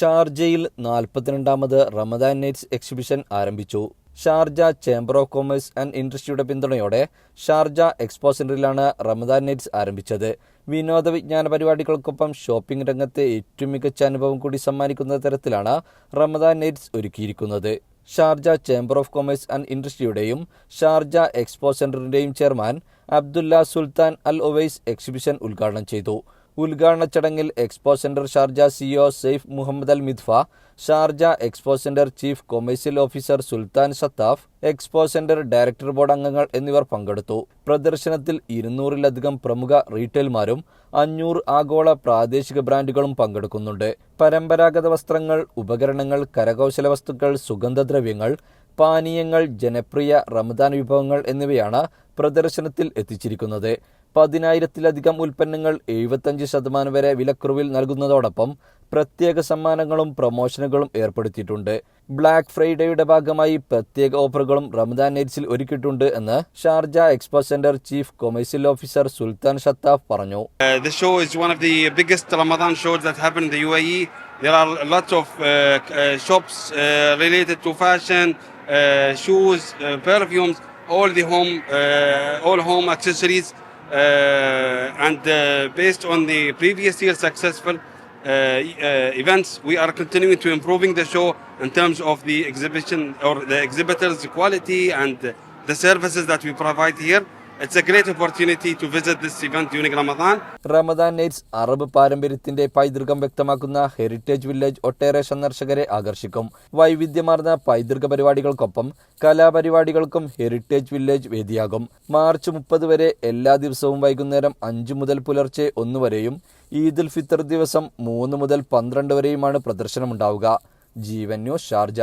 ഷാർജയിൽ നാൽപ്പത്തിരണ്ടാമത് Ramadan nights exhibition ആരംഭിച്ചു. Sharjah chamber of commerce and ഇൻഡസ്ട്രിയുടെ പിന്തുണയോടെ ഷാർജ എക്സ്പോ സെന്ററിലാണ് റമദാൻ നൈറ്റ്സ് ആരംഭിച്ചത്. വിനോദ വിജ്ഞാന പരിപാടികൾക്കൊപ്പം ഷോപ്പിംഗ് രംഗത്തെ ഏറ്റവും മികച്ച അനുഭവം കൂടി സമ്മാനിക്കുന്ന തരത്തിലാണ് റമദാൻ നൈറ്റ്സ് ഒരുക്കിയിരിക്കുന്നത്. Sharjah chamber of commerce and ഇൻഡസ്ട്രിയുടെയും Sharjah expo സെന്ററിന്റെയും chairman Abdullah Sultan Al Owais exhibition ഉദ്ഘാടനം ചെയ്തു. ഉദ്ഘാടന ചടങ്ങിൽ expo centre Sharjah CEO Saif Muhammad Al Midfa Sharjah expo centre chief commercial officer Sultan Sattaf expo centre director board അംഗങ്ങൾ എന്നിവർ പങ്കെടുത്തു. പ്രദർശനത്തിൽ ഇരുന്നൂറിലധികം പ്രമുഖ റീറ്റെയിൽമാരും അഞ്ഞൂറ് ആഗോള പ്രാദേശിക ബ്രാൻഡുകളും പങ്കെടുക്കുന്നുണ്ട്. പരമ്പരാഗത വസ്ത്രങ്ങൾ ഉപകരണങ്ങൾ കരകൗശല വസ്തുക്കൾ സുഗന്ധദ്രവ്യങ്ങൾ പാനീയങ്ങൾ ജനപ്രിയ റമദാൻ വിഭവങ്ങൾ എന്നിവയാണ് പ്രദർശനത്തിൽ എത്തിച്ചിരിക്കുന്നത്. പതിനായിരത്തിലധികം ഉൽപ്പന്നങ്ങൾ എഴുപത്തഞ്ച് ശതമാനം വരെ വിലക്കുറവിൽ നൽകുന്നതോടൊപ്പം പ്രത്യേക സമ്മാനങ്ങളും പ്രൊമോഷനുകളും ഏർപ്പെടുത്തിയിട്ടുണ്ട്. ബ്ലാക്ക് ഫ്രൈഡേയുടെ ഭാഗമായി പ്രത്യേക ഓഫറുകളും റമദാൻ നൈറ്റ്സിൽ ഒരുക്കിയിട്ടുണ്ട് എന്ന് Sharjah expo centre chief commercial officer Sultan Shattaf പറഞ്ഞു. The this show is one of the biggest Ramadan shows that happened in the UAE. There are lots of uh, uh, shops uh, related to fashion, uh, shoes, uh, perfumes, all the home, uh, all home accessories, uh, and uh, based on the previous year's successful uh, uh, events, we are continuing to improving the show in terms of the exhibition or the exhibitors' quality and the services that we provide here. It's a great opportunity to visit this event during Ramadan. Ramadan nights Arab പാരമ്പര്യത്തിന്റെ പൈതൃകം വ്യക്തമാക്കുന്ന heritage village ഒട്ടേറെ സന്ദർശകരെ ആകർഷിക്കും. വൈവിധ്യമാർന്ന പൈതൃക പരിപാടികൾക്കൊപ്പം കലാപരിപാടികൾക്കും ഹെറിറ്റേജ് വില്ലേജ് വേദിയാകും. മാർച്ച് മുപ്പത് വരെ എല്ലാ ദിവസവും വൈകുന്നേരം അഞ്ചു മുതൽ പുലർച്ചെ ഒന്ന് വരെയും ഈദുൽ ഫിത്തർ ദിവസം മൂന്ന് മുതൽ പന്ത്രണ്ട് വരെയുമാണ് പ്രദർശനമുണ്ടാവുക. ജീവൻ ന്യൂസ് ഷാർജ.